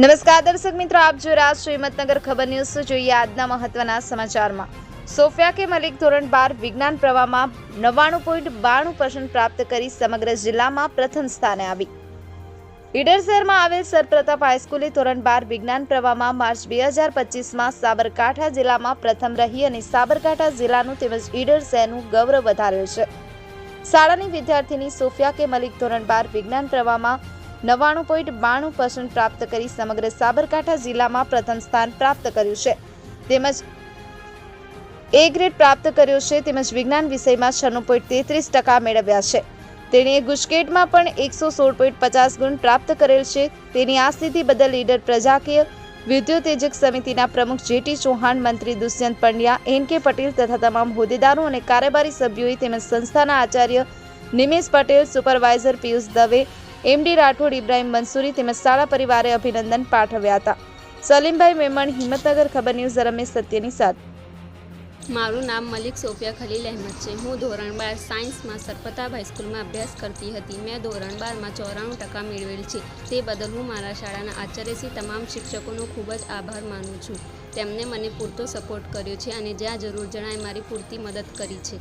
નમસ્કાર દર્શક મિત્રો, આપ જો રાજ શ્રીમતનગર ખબર ન્યૂઝ. જોઈએ આજના મહત્વના સમાચારમાં. સોફિયા કે મલિક ધોરણ બાર વિજ્ઞાન પ્રવાહમાં નવ્વાણું પોઈન્ટ બાણું પર્સન્ટ પ્રાપ્ત કરી સમગ્ર જિલ્લામાં પ્રથમ સ્થાને આવી. ઈડર શહેરમાં આવેલ સરપ્રતાપ હાઈસ્કૂલે ધોરણ બાર વિજ્ઞાન પ્રવાહમાં માર્ચ બે હજાર પચીસમાં સાબરકાંઠા જિલ્લામાં પ્રથમ રહી અને સાબરકાંઠા જિલ્લાનું તેમજ ઈડર શહેરનું ગૌરવ વધાર્યું છે. શાળાની વિદ્યાર્થીની સોફિયા કે મલિક ધોરણ બાર વિજ્ઞાન પ્રવાહમાં નવ્વાણું પોઈન્ટ બાણું પર્સન્ટ પ્રાપ્ત કરી સમગ્ર સાબરકાંઠા જિલ્લામાં પ્રથમ સ્થાન પ્રાપ્ત કર્યું છે. તેમજ એ ગ્રેડ પ્રાપ્ત કર્યો છે, તેમજ વિજ્ઞાન વિષયમાં છન્નું પોઈન્ટ તેત્રીસ ટકા મેળવ્યા છે. તેણીએ ગુજકેટમાં પણ એકસો સોળ પોઈન્ટ પચાસ ગુણ પ્રાપ્ત કરેલ છે. તેની આ સ્થિતિ બદલ લીડર પ્રજાકીય વિદ્યુતેજક સમિતિના પ્રમુખ જેટી ચૌહાણ, મંત્રી દુષ્યંત પંડ્યા, એન કે પટેલ તથા તમામ હોદ્દેદારો અને કારોબારી સભ્યોએ તેમજ સંસ્થાના આચાર્ય નિમેશ પટેલ, સુપરવાઇઝર પિયુષ દવે એમડી રાઠોડ ઇબ્રાહિમ મંસૂરી તેમજ શાળા પરિવારે અભિનંદન પાઠવ્યા હતા. સલીમભાઈ મેમણ, હિંમતનગર ખબર ન્યૂઝ, રમેશ સત્યની સાથ મારું નામ મલિક સોફિયા ખલીલ અહેમદ છે. હું ધોરણ બાર સાયન્સમાં સરપતાબ હાઈસ્કૂલમાં અભ્યાસ કરતી હતી. મેં ધોરણ બારમાં ચોરાણું ટકા મેળવેલ છે. તે બદલ હું મારા શાળાના આચાર્યશ્રી તમામ શિક્ષકોનો ખૂબ જ આભાર માનું છું. તેમણે મને પૂરતો સપોર્ટ કર્યો છે અને જ્યાં જરૂર જણાય મારી પૂરતી મદદ કરી છે.